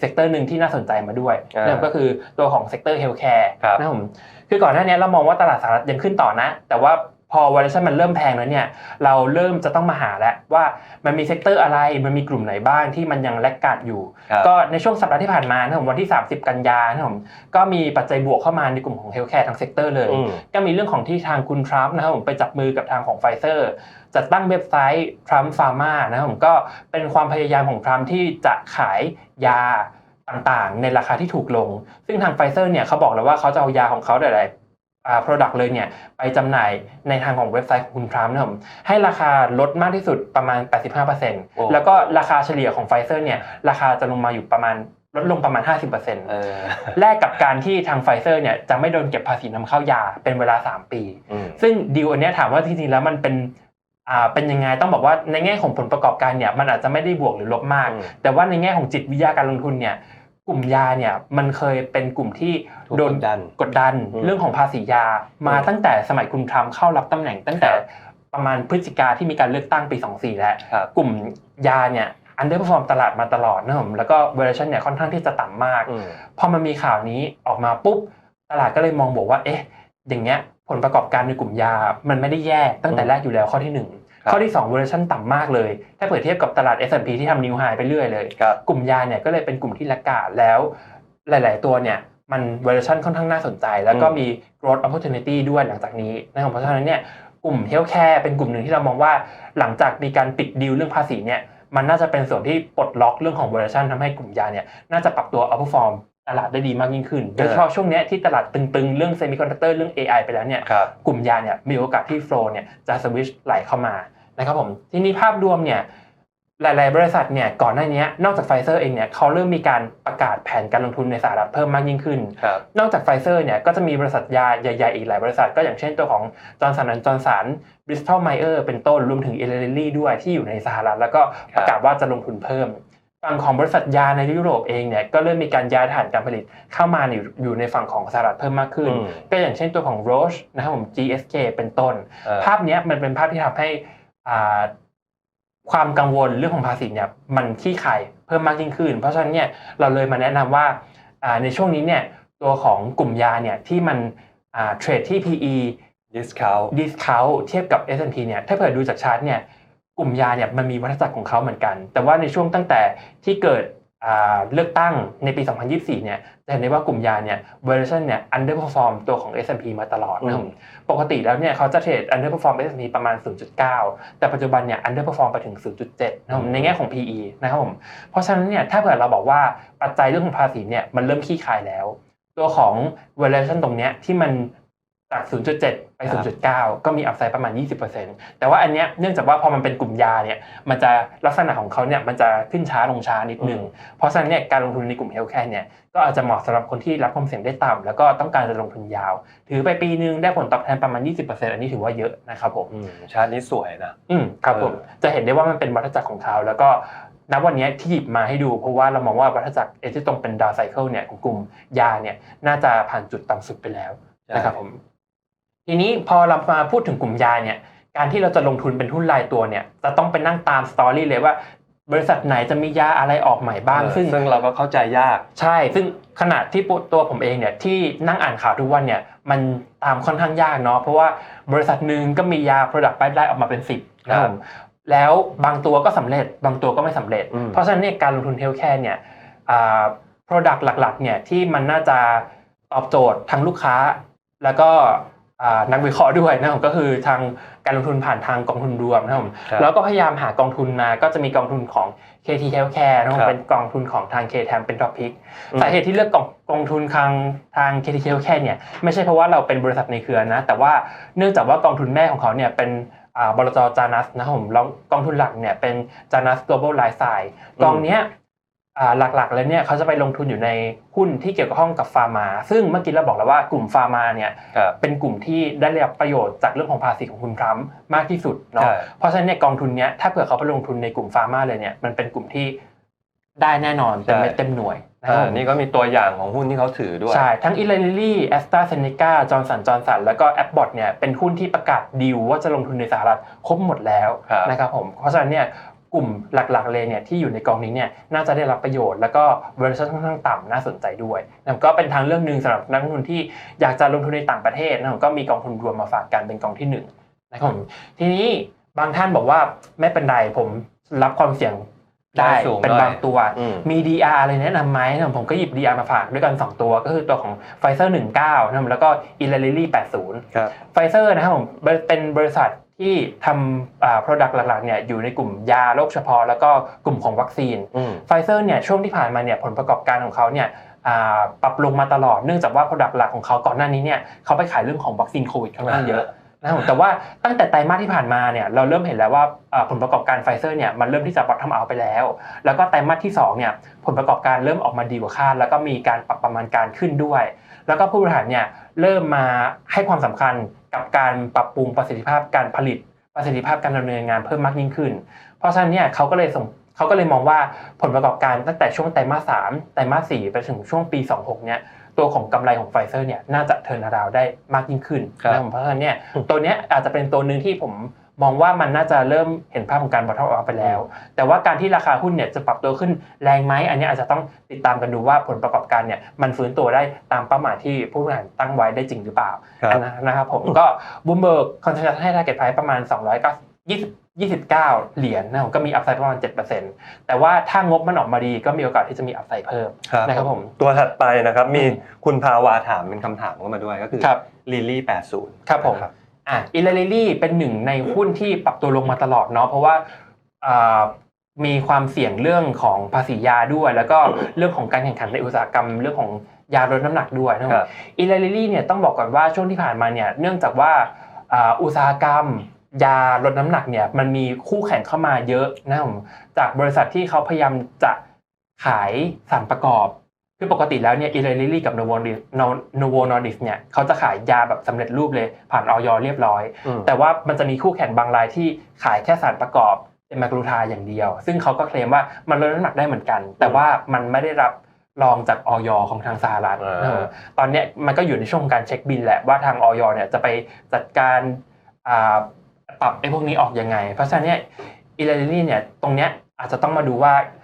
เซกเตอร์หนึ่งที่น่าสนใจมาด้วยอ่านั่นก็คือตัวของเซกเตอร์เฮลท์แคร์ครับนะครับผมคือก่อนหน้านี้เรามองว่าตลาดสหรัฐยังขึ้นต่อนะ แต่ว่า พอ valuation มันเริ่มแพงแล้วเนี่ยเราเริ่มจะต้องมาหาแล้วว่ามันมีเซกเตอร์อะไรมันมีกลุ่มไหนบ้างที่มันยังแลกกาดอยู่ครับก็ในช่วงสัปดาห์ที่ผ่านมานะครับผมวันที่ 30 กันยานะครับผมก็มีปัจจัยบวกเข้ามาในกลุ่มของเฮลท์แคร์ทั้งเซกเตอร์เลยอืมก็มีเรื่องของที่ทางคุณทรัมป์นะครับผมไปจับมือกับทางของไฟเซอร์จัดตั้งเว็บไซต์ Trump Pharma นะครับผมก็เป็นความพยายามของทรัมป์ที่จะขายยาต่างๆ ในราคาที่ถูกลง ซึ่งทางไฟเซอร์เนี่ยเขาบอกแล้วว่าเขาจะเอายาของเขาหลายๆอ่า product เลยเนี่ยไปจำหน่ายในทางของเว็บไซต์ของคุณทรัมป์นะครับผมให้ราคาลดมากที่สุดประมาณโอ้85%แล้วก็ราคาเฉลี่ยของไฟเซอร์เนี่ยราคาจะลงมาอยู่ประมาณลดลงประมาณ 50%เออแลกกับการที่ทางไฟเซอร์เนี่ยจะไม่โดนเก็บภาษีนำเข้ายาเป็นเวลา 3 ปีอืมซึ่งดีลอันเนี้ยถามว่าจริงๆแล้วมันเป็นอ่าเป็นยังไงต้องบอกว่าในแง่ของผลประกอบการเนี่ยมันอาจจะไม่ได้บวกหรือลบมากอืมแต่ว่าในแง่ของจิตวิทยาการลงทุนเนี่ย กลุ่มยาเนี่ยมันเคยเป็นกลุ่มที่ถูกโดนกดดันกดดันอืมเรื่องของภาษียามาอืมตั้งแต่สมัยคุณทรัมป์เข้ารับตำแหน่งตั้งแต่ครับประมาณพฤศจิกาที่มีการเลือกตั้งปี 24 แล้วครับกลุ่มยาเนี่ยอันเดอร์เพอร์ฟอร์มตลาดมาตลอดนะครับผมแล้วก็ valuation เนี่ยค่อนข้างที่จะต่ำมากอืมพอมันมีข่าวนี้ออกมาปุ๊บ ตลาดก็เลยมองบอกว่า เอ๊ะ อย่างเงี้ยผลประกอบการในกลุ่มยา มันไม่ได้แย่ตั้งแต่อืมแรกอยู่แล้วข้อที่หนึ่งครับ ข้อที่2 valuation ต่ำมากเลย ถ้าเปิดเทียบกับตลาด S&P ที่ทำนิวไฮไปเรื่อยเลยครับกลุ่มยาเนี่ยก็เลยเป็นกลุ่มที่ละกาดแล้ว หลาย ๆ ตัวเนี่ยมัน valuation ค่อนข้างน่าสนใจ แล้วก็อืมมี growth opportunity ด้วยหลังจากนี้นะครับเพราะฉะนั้นเนี่ยกลุ่ม healthcare เป็นกลุ่มหนึ่งที่เรามองว่าหลังจากมีการปิดดีลเรื่องภาษีเนี่ยมันน่าจะเป็นส่วนที่ปลดล็อกเรื่องของ valuation ทำให้กลุ่มยาเนี่ยน่าจะปรับตัว outperform ตลาดได้ดีมากยิ่งขึ้น โดยเฉพาะช่วงเนี้ยที่ตลาดตึงๆ เรื่อง semiconductor เรื่อง AI ไปแล้วเนี่ยครับกลุ่มยาเนี่ยมีโอกาสที่โฟลเนี่ยจะสวิชไหลเข้ามานะครับผม ทีนี้ภาพรวมเนี่ยหลายๆ บริษัทเนี่ยก่อนหน้านี้นอกจากไฟเซอร์เองเนี่ยเขาเริ่มมีการประกาศแผนการลงทุนในสหรัฐเพิ่มมากยิ่งขึ้นครับนอกจากไฟเซอร์เนี่ยก็จะมีบริษัทยาใหญ่ๆ อีกหลายบริษัทก็อย่างเช่นตัวของจอร์นสันจอร์นสันบริสตอลไมเออร์เป็นต้นรวมถึงเอเลลี่ด้วยที่อยู่ในสหรัฐแล้วก็ประกาศว่าจะลงทุนเพิ่ม ฝั่งของบริษัทยาในยุโรปเองเนี่ยก็เริ่มมีการย้ายฐานการผลิตเข้ามาอยู่อยู่ในฝั่งของสหรัฐเพิ่มมากขึ้นอืมก็อย่างเช่นตัวของ Roche นะครับผม GSK เป็นต้นเออภาพเนี้ยมันเป็นภาพที่ทำให้อ่าความกังวลเรื่องของภาษีเนี่ยมันขี้คายเพิ่มมากยิ่งขึ้น เพราะฉะนั้นเนี่ยเราเลยมาแนะนำว่าอ่าในช่วงนี้เนี่ยตัวของกลุ่มยาเนี่ยที่มันอ่าเทรดที่ PE discount discount เทียบกับ S&P เนี่ยถ้าเผื่อดูจากชาร์ตเนี่ย กลุ่มยาเนี่ยมันมีวัฏจักรของเขาเหมือนกัน แต่ว่าในช่วงตั้งแต่ที่เกิดอ่าเลือกตั้งในปี 2024 เนี่ยจะเห็นได้ว่ากลุ่มยาเนี่ย valuation เนี่ย underperform ตัวของ S&P มาตลอดนะครับอืมปกติแล้วเนี่ยเขาจะเทรด underperform S&P ประมาณ 0.9 แต่ปัจจุบันเนี่ย underperform ไปถึง 0.7นะครับผมในแง่ของ PE นะครับผม เพราะฉะนั้นเนี่ยถ้าเผื่อเราบอกว่าปัจจัยเรื่องของภาษีเนี่ยมันเริ่มขี้คายแล้ว ตัวของ valuation ตรงเนี้ยที่มัน จาก 0.7 ไปครับ0.9 ก็มีอัพไซด์ประมาณ 20%แต่ว่าอันเนี้ยเนื่องจากว่าพอมันเป็นกลุ่มยาเนี่ย มันจะลักษณะของเขาเนี่ยมันจะขึ้นช้าลงช้านิดนึง เพราะฉะนั้นเนี่ยการลงทุนในกลุ่มเฮลท์แคร์เนี่ยก็อาจจะเหมาะสำหรับคนที่รับความเสี่ยงได้ต่ำแล้วก็ต้องการจะลงทุนยาว ถือไปปีนึงได้ผลตอบแทนประมาณ 20%อันนี้ถือว่าเยอะนะครับผมอืมชาร์ตนี้สวยนะ อืมครับผมเออจะเห็นได้ว่ามันเป็นวัฏจักรของเขาแล้วก็ณวันนี้ที่หยิบมาให้ดูเพราะว่าเรามองว่าวัฏจักรเอที่ตรงเป็นดาวไซเคิลเนี่ยของกลุ่มยาเนี่ยน่าจะผ่านจุดต่ำสุดไปแล้วนะครับผม ทีนี้พอเรามาพูดถึงกลุ่มยาเนี่ยการที่เราจะลงทุนเป็นหุ้นรายตัวเนี่ยจะต้องไปนั่งตามสตอรี่เลยว่าบริษัทไหนจะมียาอะไรออกใหม่บ้างเออซึ่งซึ่งเราก็เข้าใจยาก ใช่ ซึ่งขนาดที่ตัวผมเองเนี่ยที่นั่งอ่านข่าวทุกวันเนี่ยมันตามค่อนข้างยากเนาะเพราะว่าบริษัทหนึ่งก็มียา Product Pipeline ออกมาเป็น10นะครับผมแล้วบางตัวก็สำเร็จบางตัวก็ไม่สำเร็จอืมเพราะฉะนั้นเนี่ยการลงทุนเฮลท์แคร์เนี่ยอ่า Product หลักๆเนี่ยที่มันน่าจะตอบโจทย์ทั้งลูกค้า แล้วก็อ่า นักวิเคราะห์ด้วยนะครับก็คือทางการลงทุนผ่านทางกองทุนรวมนะครับผมครับแล้วก็พยายามหากองทุนมาก็จะมีกองทุนของ KT Healthcare นะครับครับเป็นกองทุนของทาง KTM เป็นท็อปพิกอืมสาเหตุที่เลือกกองกองทุนทางทาง KT Healthcare เนี่ยไม่ใช่เพราะว่าเราเป็นบริษัทในเครือนะแต่ว่าเนื่องจากว่ากองทุนแม่ของเขาเนี่ยเป็นอ่าบลจจานัสนะครับผมแล้วกองทุนหลักเนี่ยเป็นจานัส Global Life Science กองเนี้ยอ่า หลักๆแล้วเนี่ยเขาจะไปลงทุนอยู่ในหุ้นที่เกี่ยวข้องกับฟาร์มา ซึ่งเมื่อกี้เราบอกแล้วว่ากลุ่มฟาร์มาเนี่ยครับเป็นกลุ่มที่ได้รับประโยชน์จากเรื่องของภาษีของคุณทรัมป์มากที่สุดเนาะใช่เพราะฉะนั้นเนี่ยกองทุนเนี้ยถ้าเผื่อเขาไปลงทุนในกลุ่มฟาร์มาเลยเนี่ยมันเป็นกลุ่มที่ได้แน่นอนเต็มเม็ดเต็มหน่วยนะคอ่ารับผมนี่ก็มีตัวอย่างของหุ้นที่เขาถือด้วย ใช่ ทั้งอิลลิลี่แอสตราเซเนกาจอร์นสันจอร์นสันแล้วก็แอปบอทเนี่ยเป็นหุ้นที่ประกาศดีลว่าจะลงทุนในสหรัฐครบหมดแล้วครับนะครับผมเพราะฉะนั้นเนี่ย กลุ่มหลักๆเลยเนี่ยที่อยู่ในกองนี้เนี่ยน่าจะได้รับประโยชน์ แล้วก็บริษัทค่อนข้างต่ำน่าสนใจด้วยนะครับก็เป็นทางเรื่องหนึ่งสำหรับนักลงทุนที่อยากจะลงทุนในต่างประเทศนะครับก็มีกองทุนรวมมาฝากกันเป็นกองที่หนึ่งนะครับผมทีนี้บางท่านบอกว่าไม่เป็นไรผมรับความเสี่ยงได้ได้สูงเป็นหน่อยบางตัวอืมมี DR อะไรแนะนำไหมนะครับผมก็หยิบ DR มาฝากด้วยกัน 2 ตัวก็คือตัวของ Pfizer 19นะครับแล้วก็ e l i l y 80ครับไฟเซอร์นะครับผมเป็นบริษัท ที่ทำอ่า product หลักๆเนี่ยอยู่ในกลุ่มยาโรคเฉพาะ แล้วก็กลุ่มของวัคซีนอืมไฟเซอร์เนี่ยช่วงที่ผ่านมาเนี่ยผลประกอบการของเขาเนี่ยอ่าปรับลงมาตลอดเนื่องจากว่า product หลักของเขาก่อนหน้านี้เนี่ยเขาไปขายเรื่องของวัคซีนโควิดค่อนข้างเยอะนะครับผมแต่ว่าตั้งแต่ไตรมาสที่ผ่านมาเนี่ยเราเริ่มเห็นแล้วว่าอ่าผลประกอบการไฟเซอร์เนี่ยมันเริ่มที่จะ bottom out ไปแล้ว แล้วก็ไตรมาสที่2เนี่ยผลประกอบการเริ่มออกมาดีกว่าคาด แล้วก็มีการปรับประมาณการขึ้นด้วย แล้วก็ผู้บริหารเนี่ยเริ่มมาให้ความสำคัญ กับการปรับปรุงประสิทธิภาพการผลิต ประสิทธิภาพการดำเนินงานเพิ่มมากยิ่งขึ้น เพราะฉะนั้นเนี่ยเขาก็เลยส่งเขาก็เลยมองว่าผลประกอบการตั้งแต่ช่วงไตรมาสสามไตรมาสสี่ไปถึงช่วงปี 26 เนี่ยตัวของกำไรของไฟเซอร์เนี่ยน่าจะเทิร์นาราวได้มากยิ่งขึ้นครับนะผมเพราะฉะนั้นเนี่ยตัวเนี้ยอาจจะเป็นตัวหนึ่งที่ผม มองว่ามันน่าจะเริ่มเห็นภาพของการบอททอมไปแล้ว แต่ว่าการที่ราคาหุ้นเนี่ยจะปรับตัวขึ้นแรงไหมอันนี้อาจจะต้องติดตามกันดูว่าผลประกอบการเนี่ยมันฟื้นตัวได้ตามเป้าหมายที่ผู้บริหารตั้งไว้ได้จริงหรือเปล่าครับนะนะครับผมก็บูมเบิร์กคอนเทนต์ให้ target price ประมาณ220 29 เหรียญนะผมก็มีอัพไซด์ประมาณ 7%แต่ว่าถ้างบมันออกมาดีก็มีโอกาสที่จะมีอัพไซด์เพิ่มครับนะครับผมตัวถัดไปนะครับมีอืมคุณภาวาถามเป็นคำถามเข้ามาด้วยก็คือครับลิลลี่ 80 ครับผมนะ อะอิลเลลี่เป็นหนึ่งในหุ้นที่ปรับตัวลงมาตลอดเนาะเพราะว่าอ่ามีความเสี่ยงเรื่องของภาษียาด้วย แล้วก็เรื่องของการแข่งขันในอุตสาหกรรมเรื่องของยาลดน้ำหนักด้วยนะคครัรับบอิลเลลี่เนี่ยต้องบอกก่อนว่าช่วงที่ผ่านมาเนี่ยเนื่องจากว่าอ่าอุตสาหกรรมยาลดน้ำหนักเนี่ยมันมีคู่แข่งเข้ามาเยอะนะครับผมจากบริษัทที่เขาพยายามจะขายสารประกอบ คือปกติแล้วเนี่ยอิเลลิลี่กับโนโวโนโวนอดิสเนี่ยเขาจะขายยาแบบสำเร็จรูปเลยผ่านออยเรียบร้อยอืมแต่ว่ามันจะมีคู่แข่งบางรายที่ขายแค่สารประกอบเป็นแมกลูทาอย่างเดียว ซึ่งเขาก็เคลมว่ามันลดน้ำหนักได้เหมือนกัน แต่ว่ามันไม่ได้รับรองจากออยของทางสหรัฐอ่านะครับตอนเนี้ยมันก็อยู่ในช่วงของการเช็คบินแหละว่าทางออยเนี่ยจะไปจัดการอ่าปรับไอ้พวกนี้ออกยังไง เพราะฉะนั้นเนี่ยอิเลลี่เนี่ยตรงเนี้ยอาจจะต้องมาดูว่าอ่า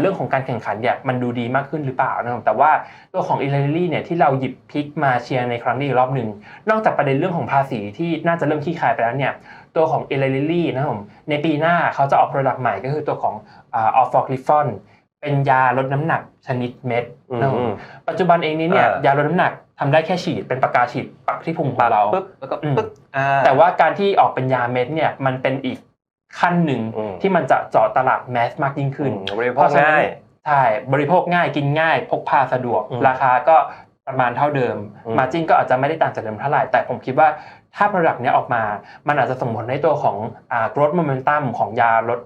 เรื่องของการแข่งขันเนี่ยมันดูดีมากขึ้นหรือเปล่านะครับแต่ว่าตัวของอิเลลี่เนี่ยที่เราหยิบพิกมาเชียร์ในครั้งนี้อีกรอบหนึ่งนอกจากประเด็นเรื่องของภาษีที่น่าจะเริ่มขี้คายไปแล้วเนี่ยตัวของเอลลิลี่นะครับผมในปีหน้าเขาจะออก Product ใหม่ก็คือตัวของออฟฟอร์กลิฟอนเป็นยาลดน้ำหนักชนิดเม็ดอืมนะครับผมปัจจุบันเองนี้เนี่ยอ่ายาลดน้ำหนักทำได้แค่ฉีดเป็นปากกาฉีดปักที่พุงของเราปึ๊บแล้วก็อืมปึ๊บอ่าแต่ว่าการที่ออกเป็นยาเม็ดเนี่ยมันเป็นอีก ขั้นหนึ่งอืมที่มันจะเจาะตลาดแมสมากยิ่งขึ้นอืมบริโภคง่ายใช่บริโภคง่ายกินง่าย พกพาสะดวกอืมราคาก็ประมาณเท่าเดิมอืมมาจิ้นก็อาจจะไม่ได้ต่างจากเดิมเท่าไหร่ แต่ผมคิดว่าถ้า Product เนี้ยออกมา มันอาจจะส่งผลให้ตัวของอ่า growth momentum ของยาลด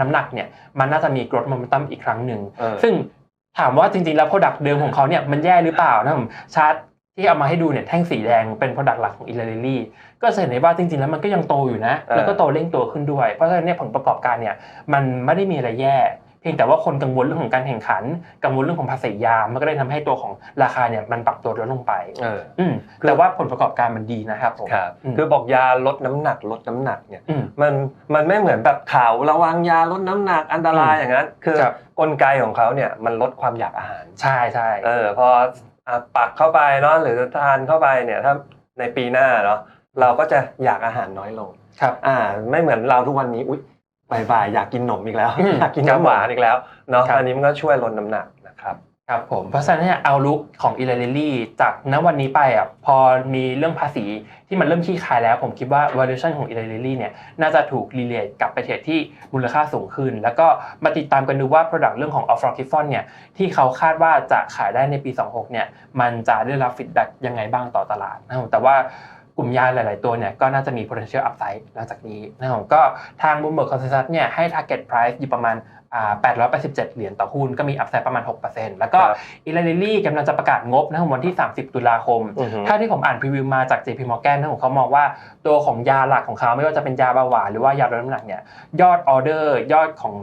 น้ำหนักเนี่ยมันน่าจะมี growth momentum อีกครั้งหนึ่งเออซึ่งถามว่าจริงๆแล้ว Product เดิมของเขาเนี่ยมันแย่หรือเปล่านะผมชาร์ต ที่เอามาให้ดูเนี่ยแท่งสีแดงเป็น Product หลักของ e l l y ก็จะเห็นได้ว่าจริงๆ แล้วมันก็ยังโตอยู่นะเออแล้วก็โตเร่งตัวขึ้นด้วย เพราะฉะนั้นเนี่ยผลประกอบการเนี่ยมันไม่ได้มีอะไรแย่ เพียงแต่ว่าคนกังวลเรื่องของการแข่งขัน กังวลเรื่องของภาษียา มันก็เลยทำให้ตัวของราคาเนี่ยมันปรับตัวลดลงไปเอออืมแต่ว่าผลประกอบการมันดีนะครับผมครับอืมคือบอกยาลดน้ำหนักลดน้ำหนักเนี่ยอืมมันมันไม่เหมือนแบบข่าวระวังยาลดน้ำหนักอันตรายอืมอย่างนั้น คือครับกลไกของเขาเนี่ยมันลดความอยากอาหาร ใช่ใช่เออพออะ ปักเข้าไปเนาะหรือทานเข้าไปเนี่ยถ้าในปีหน้าเนาะเราก็จะอยากอาหารน้อยลงครับอ่าไม่เหมือนเราทุกวันนี้อุ๊ยบ่ายๆอยากกินนมอีกแล้วอืมอยากกินครับน้ำหวานอีกแล้วเนาะครับอันนี้มันก็ช่วยลดน้ำหนักนะครับ ครับผมเพราะฉะนั้นเนี่ยเอาลุกของอีเลเ l ี่จากณวันนี้ไปอะพอมีเรื่องภาษีที่มันเริ่มขี้คายแล้ว ผมคิดว่า valuation ของอีเลเ l ี่เนี่ยน่าจะถูกรีเลทกลับไปเทรดที่มูลค่าสูงขึ้น แล้วก็มาติดตามกันดูว่า Product เรื่องของ off r o c k i f o n เนี่ยที่เขาคาดว่าจะขายได้ในปี 26เนี่ยมันจะได้รับ feedback ยังไงบ้างต่อตลาดนะครับแต่ว่ากลุ่มยาหลาย ๆ ตัวเนี่ยก็น่าจะมี potential upside หลังจากนี้นะครับก็ทาง Bloomberg Consensus เนี่ยให้ target price อยู่ประมาณ 887 เหรียญต่อหุ้นก็มี upside ประมาณ 6%แล้วก็ครับอีเลลี่กำลังจะประกาศงบนะครับวันที่ 30 ตุลาคมอือฮึถ้าที่ผมอ่านพรีวิวมาจาก JP Morgan นะผมเขามองว่าตัวของยาหลักของเขาไม่ว่าจะเป็นยาเบาหวานหรือว่ายาลดน้ำหนักเนี่ยยอดออเดอร์ยอดของ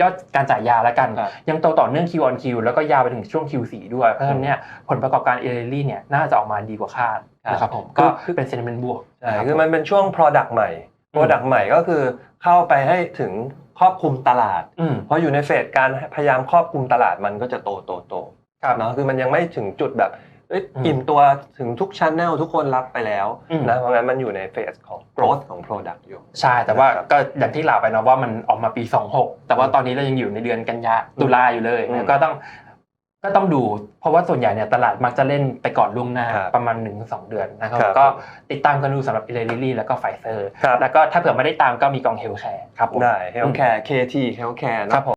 ยอดการจ่ายยาแล้วกันครับยังโตต่อเนื่อง Q on Q แล้วก็ยาวไปถึงช่วง Q4 ด้วย เพราะฉะนั้นเนี่ยผลประกอบการเอเลลี่เนี่ยน่าจะออกมาดีกว่าคาดนะครับผมก็เป็นเซน t ิเมนต์บวกใช่นะรับคือมันเป็นช่วง product ใหม่อืม product ใหม่ก็คือเข้าไปให้ถึง ครอบคลุมตลาดอืมเพราะอยู่ในเฟสการพยายามครอบคลุมตลาดมันก็จะโตโตโตครับเนาะคือมันยังไม่ถึงจุดแบบเอ้ยอืมอิ่มตัวถึงทุกชั้นแนลทุกคนรับไปแล้วอืมนะเพราะงั้นมันอยู่ในเฟสของ growth ของ product อยู่ ใช่แต่ว่านะครับก็อย่างที่กล่าวไปเนาะว่ามันออกมาปี 26 แต่ว่าตอนนี้เรายังอยู่ในเดือนกันยาตุลาอยู่เลยอืมนะก็ต้อง ก็ต้องดู เพราะว่าส่วนใหญ่เนี่ยตลาดมักจะเล่นไปก่อนล่วงหน้าครับประมาณ1-2เดือนนะครับครับก็ติดตามกันดูสำหรับเอเลลิลี่แล้วก็ไฟเซอร์ครับแล้วก็ถ้าเผื่อไม่ได้ตามก็มีกองเฮลแคร์ครับผมได้ healthcare KT healthcare ครัเนาะบผม